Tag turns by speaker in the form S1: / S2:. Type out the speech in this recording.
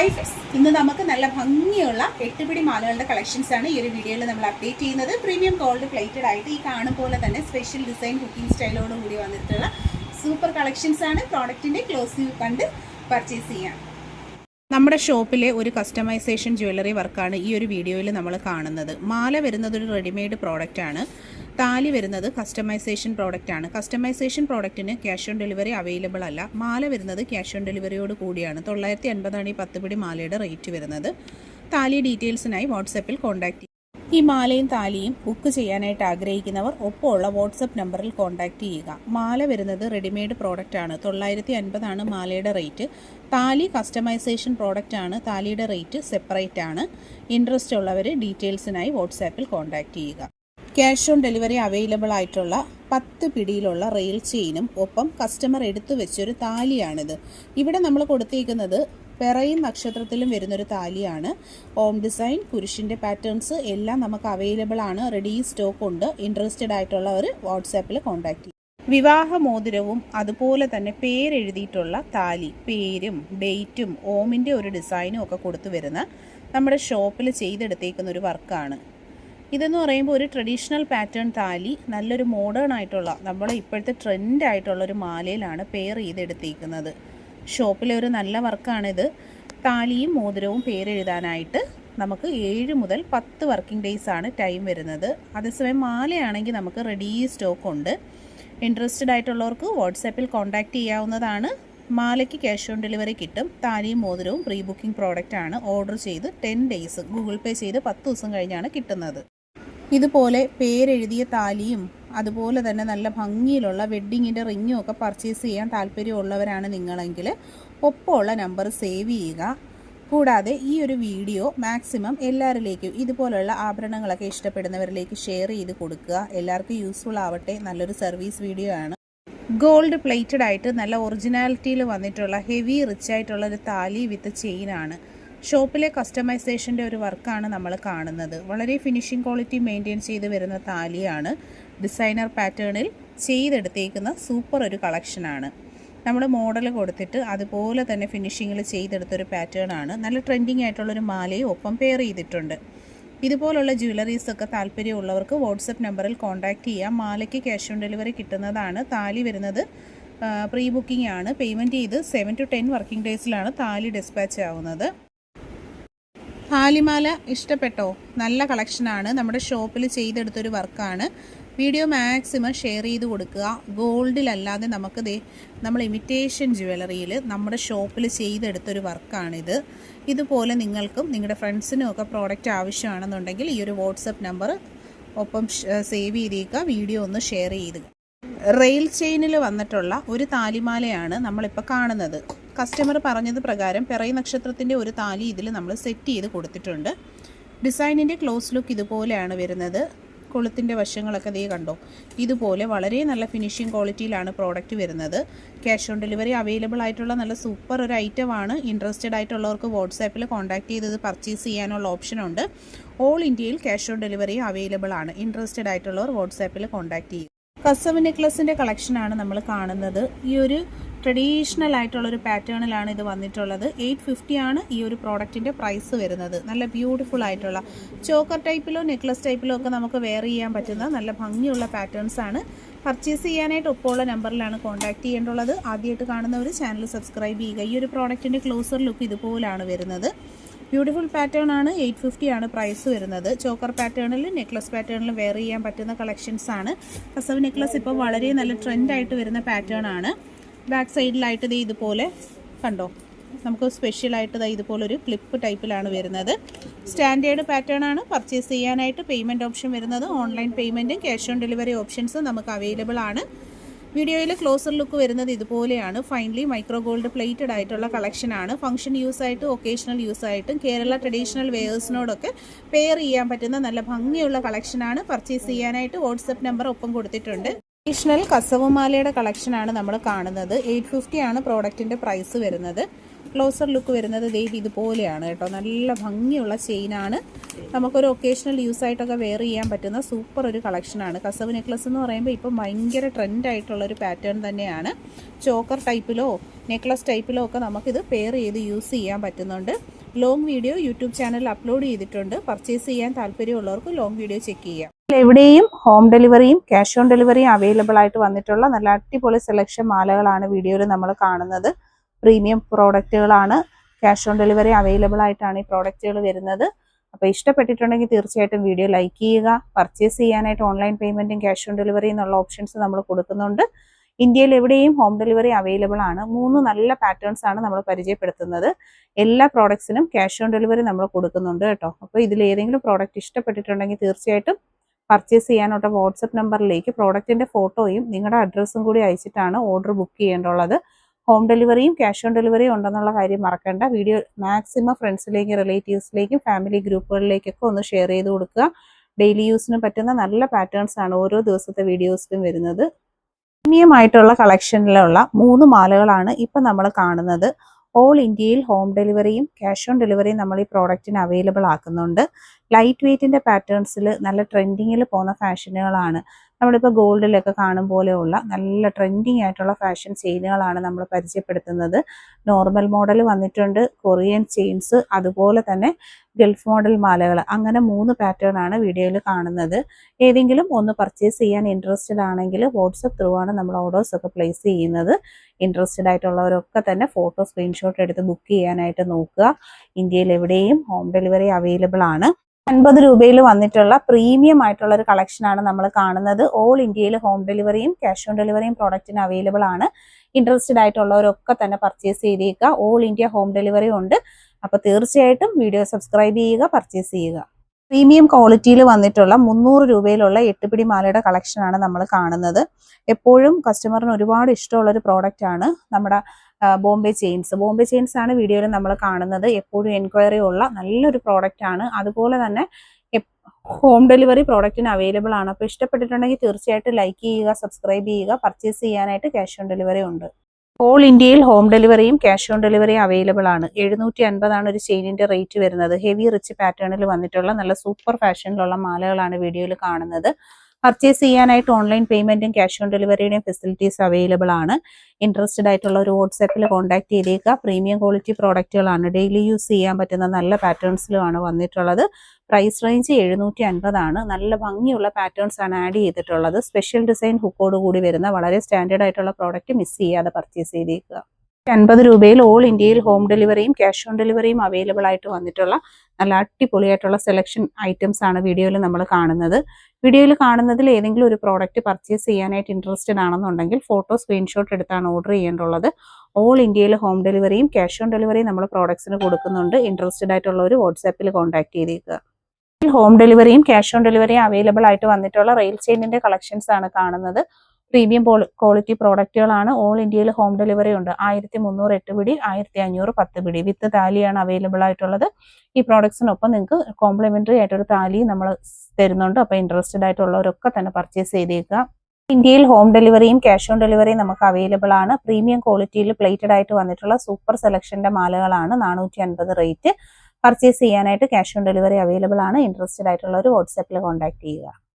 S1: Friends ഇന്ന് നമുക്ക് നല്ല ഭംഗിയുള്ള എട്ടുപിടി മാലകളുടെ കളക്ഷൻസ് ആണ് ഈ ഒരു വീഡിയോയിൽ നമ്മൾ അപ്ഡേറ്റ് ചെയ്യുന്നത്. പ്രീമിയം ഗോൾഡ് പ്ലേറ്റഡ് ആയിട്ട് ഈ കാണും പോലെ തന്നെ സ്പെഷ്യൽ ഡിസൈൻ കുക്കിംഗ് സ്റ്റൈലോട് കൂടി വന്നിട്ടുള്ള സൂപ്പർ കളക്ഷൻസ് ആണ് പ്രോഡക്റ്റിന്റെ ക്ലോസ് വ്യൂ കണ്ട് പർച്ചേസ് ചെയ്യാം നമ്മുടെ ഷോപ്പിലെ ഒരു കസ്റ്റമൈസേഷൻ ജ്വല്ലറി വർക്കാണ് ഈ ഒരു വീഡിയോയിൽ നമ്മൾ കാണുന്നത്. മാല വരുന്നത് ഒരു റെഡിമെയ്ഡ് പ്രോഡക്റ്റ് ആണ്. താലി വരുന്നത് കസ്റ്റമൈസേഷൻ പ്രോഡക്റ്റ് ആണ്. കസ്റ്റമൈസേഷൻ പ്രോഡക്റ്റിന് ക്യാഷ് ഓൺ ഡെലിവറി അവൈലബിൾ അല്ല. മാല വരുന്നത് ക്യാഷ് ഓൺ ഡെലിവറിയോട് കൂടിയാണ്. തൊള്ളായിരത്തി എൺപതാണ് ഈ പത്ത് പിടി മാലയുടെ റേറ്റ് വരുന്നത്. താലി ഡീറ്റെയിൽസിനായി വാട്സപ്പിൽ കോൺടാക്ട് ഈ മാലയും താലിയും ബുക്ക് ചെയ്യാനായിട്ട് ആഗ്രഹിക്കുന്നവർ ഒപ്പമുള്ള വാട്സപ്പ് നമ്പറിൽ കോൺടാക്റ്റ് ചെയ്യുക. മാല വരുന്നത് റെഡിമെയ്ഡ് പ്രോഡക്റ്റ് ആണ്. തൊള്ളായിരത്തി അൻപതാണ് മാലയുടെ റേറ്റ് താലി കസ്റ്റമൈസേഷൻ പ്രോഡക്റ്റ് ആണ്. താലിയുടെ റേറ്റ് സെപ്പറേറ്റ് ആണ്. ഇൻട്രസ്റ്റ് ഉള്ളവർ ഡീറ്റെയിൽസിനായി വാട്സാപ്പിൽ കോൺടാക്റ്റ് ചെയ്യുക. ക്യാഷ് ഓൺ ഡെലിവറി അവൈലബിൾ ആയിട്ടുള്ള പത്ത് പിടിയിലുള്ള റെയിൽ ചെയിനും ഒപ്പം കസ്റ്റമർ എടുത്തു വെച്ചൊരു താലിയാണിത്. ഇവിടെ നമ്മൾ കൊടുത്തേക്കുന്നത് പെറയും നക്ഷത്രത്തിലും വരുന്നൊരു താലിയാണ്. ഓം ഡിസൈൻ കുരിശിന്റെ പാറ്റേൺസ് എല്ലാം നമുക്ക് അവൈലബിൾ ആണ്. റെഡി സ്റ്റോക്ക് ഉണ്ട്. ഇൻട്രസ്റ്റഡ് ആയിട്ടുള്ളവർ വാട്സാപ്പിൽ കോൺടാക്ട് ചെയ്യും. വിവാഹ മോതിരവും അതുപോലെ തന്നെ പേരെഴുതിയിട്ടുള്ള താലി പേരും ഡേറ്റും ഓമിന്റെ ഒരു ഡിസൈനും ഒക്കെ കൊടുത്തു വരുന്ന നമ്മുടെ ഷോപ്പിൽ ചെയ്തെടുത്തേക്കുന്ന ഒരു വർക്കാണ് ഇതെന്ന് പറയുമ്പോൾ ഒരു ട്രഡീഷണൽ പാറ്റേൺ താലി നല്ലൊരു മോഡേൺ ആയിട്ടുള്ള നമ്മളെ ഇപ്പോഴത്തെ ട്രെൻഡ് ആയിട്ടുള്ള ഒരു മാലയിലാണ് പെയർ ചെയ്തെടുത്തിരിക്കുന്നത്. ഷോപ്പിലെ ഒരു നല്ല വർക്കാണിത് താലിയും മോതിരവും പേരെഴുതാനായിട്ട് നമുക്ക് ഏഴ് മുതൽ പത്ത് വർക്കിംഗ് ഡേയ്സ് ആണ് ടൈം വരുന്നത്. അതേസമയം മാലയാണെങ്കിൽ നമുക്ക് റെഡി സ്റ്റോക്ക് ഉണ്ട്. ഇൻട്രസ്റ്റഡ് ആയിട്ടുള്ളവർക്ക് വാട്സാപ്പിൽ കോൺടാക്റ്റ് ചെയ്യാവുന്നതാണ്. മാലയ്ക്ക് ക്യാഷ് ഓൺ ഡെലിവറി കിട്ടും. താലിയും മോതിരവും പ്രീ ബുക്കിംഗ് പ്രോഡക്റ്റ് ആണ്. ഓർഡർ ചെയ്ത് ടെൻ ഡേയ്സ് ഗൂഗിൾ പേ ചെയ്ത് പത്ത് ദിവസം കഴിഞ്ഞാണ് കിട്ടുന്നത്. ഇതുപോലെ പേരെഴുതിയ താലിയും അതുപോലെ തന്നെ നല്ല ഭംഗിയിലുള്ള വെഡ്ഡിങ്ങിന്റെ റിങ്ങും ഒക്കെ പർച്ചേസ് ചെയ്യാൻ താല്പര്യമുള്ളവരാണ് നിങ്ങളെങ്കിൽ ഒപ്പമുള്ള നമ്പർ സേവ് ചെയ്യുക. കൂടാതെ ഈ ഒരു വീഡിയോ മാക്സിമം എല്ലാവരിലേക്കും ഇതുപോലുള്ള ആഭരണങ്ങളൊക്കെ ഇഷ്ടപ്പെടുന്നവരിലേക്ക് ഷെയർ ചെയ്ത് കൊടുക്കുക. എല്ലാവർക്കും യൂസ്ഫുൾ ആവട്ടെ. നല്ലൊരു സർവീസ് വീഡിയോ ആണ്. ഗോൾഡ് പ്ലേറ്റഡ് ആയിട്ട് നല്ല ഒറിജിനാലിറ്റിയിൽ വന്നിട്ടുള്ള ഹെവി റിച്ച് ആയിട്ടുള്ള ഒരു താലി വിത്ത് ചെയിനാണ് ഷോപ്പിലെ കസ്റ്റമൈസേഷന്റെ ഒരു വർക്കാണ് നമ്മൾ കാണുന്നത്. വളരെ ഫിനിഷിംഗ് ക്വാളിറ്റി മെയിന്റെയിൻ ചെയ്ത് വരുന്ന താലിയാണ്. ഡിസൈനർ പാറ്റേണിൽ ചെയ്തെടുത്തേക്കുന്ന സൂപ്പർ ഒരു കളക്ഷനാണ്. നമ്മൾ മോഡൽ കൊടുത്തിട്ട് അതുപോലെ തന്നെ ഫിനിഷിങ്ങിൽ ചെയ്തെടുത്തൊരു പാറ്റേൺ ആണ് നല്ല ട്രെൻഡിങ് ആയിട്ടുള്ളൊരു മാലയും ഒപ്പം പെയർ ചെയ്തിട്ടുണ്ട്. ഇതുപോലുള്ള ജ്വല്ലറീസ് ഒക്കെ താല്പര്യമുള്ളവർക്ക് വാട്സപ്പ് നമ്പറിൽ കോൺടാക്റ്റ് ചെയ്യാം. മാലയ്ക്ക് ക്യാഷ് ഓൺ ഡെലിവറി കിട്ടുന്നതാണ്. താലി വരുന്നത് പ്രീ ബുക്കിംഗ് ആണ്. പേയ്മെന്റ് ചെയ്ത് സെവൻ ടു ടെൻ വർക്കിംഗ് ഡേയ്സിലാണ് താലി ഡിസ്പാച്ച് ആവുന്നത്. താലിമാല ഇഷ്ടപ്പെട്ടോ? നല്ല കളക്ഷനാണ് നമ്മുടെ ഷോപ്പിൽ ചെയ്തെടുത്തൊരു വർക്കാണ്. വീഡിയോ മാക്സിമം ഷെയർ ചെയ്ത് കൊടുക്കുക. ഗോൾഡിലല്ലാതെ നമുക്ക് ദേ നമ്മൾ ഇമിറ്റേഷൻ ജുവലറിയിൽ നമ്മുടെ ഷോപ്പിൽ ചെയ്തെടുത്തൊരു വർക്കാണിത്. ഇതുപോലെ നിങ്ങൾക്കും നിങ്ങളുടെ ഫ്രണ്ട്സിനും ഒക്കെ പ്രോഡക്റ്റ് ആവശ്യമാണെന്നുണ്ടെങ്കിൽ ഈ ഒരു വാട്സപ്പ് നമ്പർ ഒപ്പം സേവ് ചെയ്തേക്കുക. വീഡിയോ ഒന്ന് ഷെയർ ചെയ്ത്. റെയിൽ ചെയിനിൽ വന്നിട്ടുള്ള ഒരു താലിമാലയാണ് നമ്മളിപ്പോൾ കാണുന്നത്. കസ്റ്റമർ പറഞ്ഞത് പ്രകാരം പിറയി നക്ഷത്രത്തിന്റെ ഒരു താലി ഇതിൽ നമ്മൾ സെറ്റ് ചെയ്ത് കൊടുത്തിട്ടുണ്ട്. ഡിസൈനിന്റെ ക്ലോസ് ലുക്ക് ഇതുപോലെയാണ് വരുന്നത്. കൊളുത്തിന്റെ വശങ്ങളൊക്കെ ദേ കണ്ടോ? ഇതുപോലെ വളരെ നല്ല ഫിനിഷിംഗ് ക്വാളിറ്റിയിലാണ് പ്രോഡക്റ്റ് വരുന്നത്. ക്യാഷ് ഓൺ ഡെലിവറി അവൈലബിൾ ആയിട്ടുള്ള നല്ല സൂപ്പർ ഒരു ഐറ്റമാണ് ഇൻട്രസ്റ്റഡ് ആയിട്ടുള്ളവർക്ക് വാട്സാപ്പിൽ കോൺടാക്ട് ചെയ്തത് പർച്ചേസ് ചെയ്യാനുള്ള ഓപ്ഷനുണ്ട് ഓൾ ഇന്ത്യയിൽ ക്യാഷ് ഓൺ ഡെലിവറി അവൈലബിൾ ആണ്. ഇൻട്രസ്റ്റഡ് ആയിട്ടുള്ളവർ വാട്സാപ്പിൽ കോൺടാക്ട് ചെയ്യും കസവ് നെക്ലസിന്റെ കളക്ഷനാണ് നമ്മൾ കാണുന്നത്. ഈ ഒരു ട്രഡീഷണൽ ആയിട്ടുള്ള ഒരു പാറ്റേണിലാണ് ഇത് വന്നിട്ടുള്ളത്. എയ്റ്റ് ഫിഫ്റ്റി ആണ് ഈ ഒരു പ്രോഡക്റ്റിന്റെ പ്രൈസ് വരുന്നത്. നല്ല ബ്യൂട്ടിഫുൾ ആയിട്ടുള്ള ചോക്കർ ടൈപ്പിലോ നെക്ലസ് ടൈപ്പിലോ ഒക്കെ നമുക്ക് വെയർ ചെയ്യാൻ പറ്റുന്ന നല്ല ഭംഗിയുള്ള പാറ്റേൺസ് ആണ്. പർച്ചേസ് ചെയ്യാനായിട്ട് ഉള്ള നമ്പറിലാണ് കോൺടാക്ട് ചെയ്യേണ്ടുള്ളത് ആദ്യമായിട്ട് കാണുന്നവർ ചാനൽ സബ്സ്ക്രൈബ് ചെയ്യുക. ഈ ഒരു പ്രോഡക്റ്റിന്റെ ക്ലോസർ ലുക്ക് ഇതുപോലാണ് വരുന്നത്. ബ്യൂട്ടിഫുൾ പാറ്റേൺ ആണ്. എയ്റ്റ് ഫിഫ്റ്റി ആണ് പ്രൈസ് വരുന്നത്. ചോക്കർ പാറ്റേണിൽ നെക്ലസ് പാറ്റേണിൽ വെയർ ചെയ്യാൻ പറ്റുന്ന കളക്ഷൻസ് ആണ്. കസവ് നെക്ലസ് ഇപ്പോൾ വളരെ നല്ല ട്രെൻഡായിട്ട് വരുന്ന പാറ്റേൺ ആണ്. ബാക്ക് സൈഡിലായിട്ട് ഇത് ഇതുപോലെ കണ്ടോ? നമുക്ക് സ്പെഷ്യലായിട്ട് ദാ ഇതുപോലൊരു ക്ലിപ്പ് ടൈപ്പിലാണ് വരുന്നത്. സ്റ്റാൻഡേർഡ് പാറ്റേൺ ആണ്. പർച്ചേസ് ചെയ്യാനായിട്ട് പേയ്മെന്റ് ഓപ്ഷൻ വരുന്നത്. ഓൺലൈൻ പേയ്മെന്റും ക്യാഷ് ഓൺ ഡെലിവറി ഓപ്ഷൻസും നമുക്ക് അവൈലബിൾ ആണ്. വീഡിയോയിൽ ക്ലോസർ ലുക്ക് വരുന്നത് ഇതുപോലെയാണ്. ഫൈനലി മൈക്രോ ഗോൾഡ് പ്ലേറ്റഡ് ആയിട്ടുള്ള കളക്ഷനാണ് ഫംഗ്ഷൻ യൂസ് ആയിട്ട് ഒക്കേഷണൽ യൂസ് ആയിട്ടും കേരള ട്രഡീഷണൽ വെയേഴ്സിനോടൊക്കെ പെയർ ചെയ്യാൻ പറ്റുന്ന നല്ല ഭംഗിയുള്ള കളക്ഷനാണ് പർച്ചേസ് ചെയ്യാനായിട്ട് വാട്സപ്പ് നമ്പർ ഒപ്പം കൊടുത്തിട്ടുണ്ട്. ട്രഡീഷണൽ കസവുമാലയുടെ കളക്ഷനാണ് നമ്മൾ കാണുന്നത്. എയ്റ്റ് ഫിഫ്റ്റി ആണ് പ്രോഡക്റ്റിന്റെ പ്രൈസ് വരുന്നത്. ക്ലോസർ ലുക്ക് വരുന്നത് ദേ ഇതുപോലെയാണ് കേട്ടോ. നല്ല ഭംഗിയുള്ള ചെയിനാണ് നമുക്കൊരു ഒക്കേഷണൽ യൂസ് ആയിട്ടൊക്കെ വെയർ ചെയ്യാൻ പറ്റുന്ന സൂപ്പർ ഒരു കളക്ഷനാണ് കസവ് നെക്ലസ് എന്ന് പറയുമ്പോൾ ഇപ്പം ഭയങ്കര ട്രെൻഡ് ആയിട്ടുള്ള ഒരു പാറ്റേൺ തന്നെയാണ് ചോക്കർ ടൈപ്പിലോ നെക്ലസ് ടൈപ്പിലോ ഒക്കെ നമുക്കിത് പെയർ ചെയ്ത് യൂസ് ചെയ്യാൻ പറ്റുന്നുണ്ട്. ലോങ് വീഡിയോ യൂട്യൂബ് ചാനലിൽ അപ്ലോഡ് ചെയ്തിട്ടുണ്ട്. പർച്ചേസ് ചെയ്യാൻ താല്പര്യമുള്ളവർക്ക് ലോങ് വീഡിയോ ചെക്ക് ചെയ്യാം. എവിടെയും ഹോം ഡെലിവറിയും ക്യാഷ് ഓൺ ഡെലിവറിയും അവൈലബിൾ ആയിട്ട് വന്നിട്ടുള്ള നല്ല അടിപൊളി സെലക്ഷൻ മാലകളാണ് വീഡിയോയിൽ നമ്മൾ കാണുന്നത്. പ്രീമിയം പ്രോഡക്റ്റുകളാണ് ക്യാഷ് ഓൺ ഡെലിവറി അവൈലബിൾ ആയിട്ടാണ് ഈ പ്രോഡക്റ്റുകൾ വരുന്നത്. അപ്പോൾ ഇഷ്ടപ്പെട്ടിട്ടുണ്ടെങ്കിൽ തീർച്ചയായിട്ടും വീഡിയോ ലൈക്ക് ചെയ്യുക. പർച്ചേസ് ചെയ്യാനായിട്ട് ഓൺലൈൻ പേയ്മെന്റും ക്യാഷ് ഓൺ ഡെലിവറി എന്നുള്ള ഓപ്ഷൻസ് നമ്മൾ കൊടുക്കുന്നുണ്ട്. ഇന്ത്യയിൽ എവിടെയും ഹോം ഡെലിവറി അവൈലബിൾ ആണ്. മൂന്ന് നല്ല പാറ്റേൺസ് ആണ് നമ്മൾ പരിചയപ്പെടുത്തുന്നത്. എല്ലാ പ്രോഡക്ട്സിനും ക്യാഷ് ഓൺ ഡെലിവറി നമ്മൾ കൊടുക്കുന്നുണ്ട് കേട്ടോ. അപ്പോൾ ഇതിൽ ഏതെങ്കിലും പ്രോഡക്റ്റ് ഇഷ്ടപ്പെട്ടിട്ടുണ്ടെങ്കിൽ തീർച്ചയായിട്ടും പർച്ചേസ് ചെയ്യാനുള്ള വാട്സപ്പ് നമ്പറിലേക്ക് പ്രോഡക്റ്റിന്റെ ഫോട്ടോയും നിങ്ങളുടെ അഡ്രസ്സും കൂടി അയച്ചിട്ടാണ് ഓർഡർ ബുക്ക് ചെയ്യേണ്ടുള്ളത് ഹോം ഡെലിവറിയും ക്യാഷ് ഓൺ ഡെലിവറിയും ഉണ്ടെന്നുള്ള കാര്യം മറക്കേണ്ട. വീഡിയോ മാക്സിമം ഫ്രണ്ട്സിലേക്കും റിലേറ്റീവ്സിലേക്കും ഫാമിലി ഗ്രൂപ്പുകളിലേക്കൊക്കെ ഒന്ന് ഷെയർ ചെയ്ത് കൊടുക്കുക. ഡെയിലി യൂസിന് പറ്റുന്ന നല്ല പാറ്റേൺസ് ആണ് ഓരോ ദിവസത്തെ വീഡിയോസിലും വരുന്നത്. പ്രീമിയം ആയിട്ടുള്ള കളക്ഷനിലുള്ള മൂന്ന് മാലകളാണ് ഇപ്പം നമ്മൾ കാണുന്നത്. ഓൾ ഇന്ത്യയിൽ ഹോം ഡെലിവറിയും ക്യാഷ് ഓൺ ഡെലിവറിയും നമ്മൾ ഈ പ്രോഡക്റ്റിന് അവൈലബിൾ ആക്കുന്നുണ്ട്. ലൈറ്റ് വെയ്റ്റിന്റെ പാറ്റേൺസിൽ നല്ല ട്രെൻഡിങ്ങിൽ പോകുന്ന ഫാഷനുകളാണ് നമ്മളിപ്പോൾ ഗോൾഡിലൊക്കെ കാണും പോലെയുള്ള നല്ല ട്രെൻഡിങ് ആയിട്ടുള്ള ഫാഷൻ ചെയിനുകളാണ് നമ്മൾ പരിചയപ്പെടുത്തുന്നത്. നോർമൽ മോഡൽ വന്നിട്ടുണ്ട് കൊറിയൻ ചെയിൻസ് അതുപോലെ തന്നെ ഗൾഫ് മോഡൽ മാലകൾ. അങ്ങനെ മൂന്ന് പാറ്റേൺ ആണ് വീഡിയോയിൽ കാണുന്നത്. ഏതെങ്കിലും ഒന്ന് പർച്ചേസ് ചെയ്യാൻ ഇൻട്രസ്റ്റഡ് ആണെങ്കിൽ വാട്സപ്പ് ത്രൂ ആണ് നമ്മൾ ഓർഡേഴ്സ് ഒക്കെ പ്ലേസ് ചെയ്യുന്നത്. ഇൻട്രസ്റ്റഡ് ആയിട്ടുള്ളവരൊക്കെ തന്നെ ഫോട്ടോ സ്ക്രീൻഷോട്ട് എടുത്ത് ബുക്ക് ചെയ്യാനായിട്ട് നോക്കുക. ഇന്ത്യയിൽ എവിടെയും ഹോം ഡെലിവറി അവൈലബിൾ ആണ്. അൻപത് രൂപയിൽ വന്നിട്ടുള്ള പ്രീമിയം ആയിട്ടുള്ള ഒരു കളക്ഷനാണ് നമ്മൾ കാണുന്നത്. ഓൾ ഇന്ത്യയിൽ ഹോം ഡെലിവറിയും ക്യാഷ് ഓൺ ഡെലിവറിയും പ്രോഡക്റ്റിന് അവൈലബിൾ ആണ്. ഇൻട്രസ്റ്റഡ് ആയിട്ടുള്ളവരൊക്കെ തന്നെ പർച്ചേസ് ചെയ്തേക്കുക. ഓൾ ഇന്ത്യ ഹോം ഡെലിവറി ഉണ്ട്. അപ്പോൾ തീർച്ചയായിട്ടും വീഡിയോ സബ്സ്ക്രൈബ് ചെയ്യുക പർച്ചേസ് ചെയ്യുക. പ്രീമിയം ക്വാളിറ്റിയിൽ വന്നിട്ടുള്ള മുന്നൂറ് രൂപയിലുള്ള എട്ടുപിടി മാലയുടെ കളക്ഷനാണ് നമ്മൾ കാണുന്നത്. എപ്പോഴും കസ്റ്റമറിന് ഒരുപാട് ഇഷ്ടമുള്ള ഒരു പ്രോഡക്റ്റ് ആണ്. നമ്മുടെ ബോംബെ ചെയിൻസ്. ബോംബെ ചെയിൻസ് ആണ് വീഡിയോയിൽ നമ്മൾ കാണുന്നത്. എപ്പോഴും എൻക്വയറി ഉള്ള നല്ലൊരു പ്രോഡക്റ്റ് ആണ്. അതുപോലെ തന്നെ ഹോം ഡെലിവറി പ്രോഡക്റ്റിന് അവൈലബിൾ ആണ്. അപ്പോൾ ഇഷ്ടപ്പെട്ടിട്ടുണ്ടെങ്കിൽ തീർച്ചയായിട്ടും ലൈക്ക് ചെയ്യുക സബ്സ്ക്രൈബ് ചെയ്യുക പർച്ചേസ് ചെയ്യാനായിട്ട് ക്യാഷ് ഓൺ ഡെലിവറി ഉണ്ട്. ഓൾ ഇന്ത്യയിൽ ഹോം ഡെലിവറിയും ക്യാഷ് ഓൺ ഡെലിവറിയും അവൈലബിൾ ആണ്. എഴുന്നൂറ്റി അൻപതാണ് ഒരു ചെയിനിന്റെ റേറ്റ് വരുന്നത്. ഹെവി റിച്ച് പാറ്റേണിൽ വന്നിട്ടുള്ള നല്ല സൂപ്പർ ഫാഷനിലുള്ള മാലകളാണ് വീഡിയോയിൽ കാണുന്നത്. പർച്ചേസ് ചെയ്യാനായിട്ട് ഓൺലൈൻ പേയ്മെന്റും ക്യാഷ് ഓൺ ഡെലിവറിയുടെയും ഫെസിലിറ്റീസ് അവൈലബിൾ ആണ്. ഇൻട്രസ്റ്റഡ് ആയിട്ടുള്ള ഒരു വാട്സാപ്പിൽ കോൺടാക്ട് ചെയ്തേക്കുക. പ്രീമിയം ക്വാളിറ്റി പ്രോഡക്റ്റുകളാണ് ഡെയിലി യൂസ് ചെയ്യാൻ പറ്റുന്ന നല്ല പാറ്റേൺസിലുമാണ് വന്നിട്ടുള്ളത്. പ്രൈസ് റേഞ്ച് എഴുന്നൂറ്റി അൻപതാണ് നല്ല ഭംഗിയുള്ള പാറ്റേൺസ് ആണ് ആഡ് ചെയ്തിട്ടുള്ളത്. സ്പെഷ്യൽ ഡിസൈൻ ഹുക്കോട് കൂടി വരുന്ന വളരെ സ്റ്റാൻഡേർഡ് ആയിട്ടുള്ള പ്രോഡക്റ്റ് മിസ് ചെയ്യാതെ പർച്ചേസ് ചെയ്തേക്കുക. അൻപത് രൂപയിൽ ഓൾ ഇന്ത്യയിൽ ഹോം ഡെലിവറിയും ക്യാഷ് ഓൺ ഡെലിവറിയും അവൈലബിൾ ആയിട്ട് വന്നിട്ടുള്ള നല്ല അടിപൊളിയായിട്ടുള്ള സെലക്ഷൻ ഐറ്റംസ് ആണ് വീഡിയോയിൽ നമ്മൾ കാണുന്നത്. വീഡിയോയിൽ കാണുന്നതിൽ ഏതെങ്കിലും ഒരു പ്രോഡക്റ്റ് പർച്ചേസ് ചെയ്യാനായിട്ട് ഇൻട്രസ്റ്റഡ് ആണെന്നുണ്ടെങ്കിൽ ഫോട്ടോ സ്ക്രീൻഷോട്ട് എടുത്താണ് ഓർഡർ ചെയ്യേണ്ടുള്ളത് ഓൾ ഇന്ത്യയിൽ ഹോം ഡെലിവറിയും ക്യാഷ് ഓൺ ഡെലിവറിയും നമ്മൾ പ്രോഡക്ട്സിന് കൊടുക്കുന്നുണ്ട്. ഇൻട്രസ്റ്റഡ് ആയിട്ടുള്ളവർ വാട്സാപ്പിൽ കോൺടാക്ട് ചെയ്തേക്കുക. ഹോം ഡെലിവറിയും ക്യാഷ് ഓൺ ഡെലിവറിയും അവൈലബിൾ ആയിട്ട് വന്നിട്ടുള്ള റെയിൽ ചെയിനിന്റെ കളക്ഷൻസ് ആണ് കാണുന്നത്. പ്രീമിയം ക്വാളിറ്റി പ്രോഡക്റ്റുകളാണ് ഓൾ ഇന്ത്യയിൽ ഹോം ഡെലിവറി ഉണ്ട്. ആയിരത്തി മുന്നൂറ് എട്ട് പിടി ആയിരത്തി അഞ്ഞൂറ് പത്ത് പിടി. വിത്ത് താലിയാണ് അവൈലബിൾ ആയിട്ടുള്ളത്. ഈ പ്രോഡക്ട്സിനൊപ്പം നിങ്ങൾക്ക് കോംപ്ലിമെന്ററി ആയിട്ടൊരു താലി നമ്മൾ തരുന്നുണ്ട്. അപ്പോൾ ഇൻട്രസ്റ്റഡ് ആയിട്ടുള്ളവരൊക്കെ തന്നെ പർച്ചേസ് ചെയ്തേക്കുക. ഇന്ത്യയിൽ ഹോം ഡെലിവറിയും ക്യാഷ് ഓൺ ഡെലിവറിയും നമുക്ക് അവൈലബിൾ ആണ്. പ്രീമിയം ക്വാളിറ്റിയിൽ പ്ലേറ്റഡ് ആയിട്ട് വന്നിട്ടുള്ള സൂപ്പർ സെലക്ഷന്റെ മാലകളാണ് നാനൂറ്റി അൻപത് റേറ്റ്. പർച്ചേസ് ചെയ്യാനായിട്ട് ക്യാഷ് ഓൺ ഡെലിവറി അവൈലബിൾ ആണ്. ഇൻട്രസ്റ്റഡ് ആയിട്ടുള്ളവർ വാട്സാപ്പിൽ കോൺടാക്ട് ചെയ്യുക.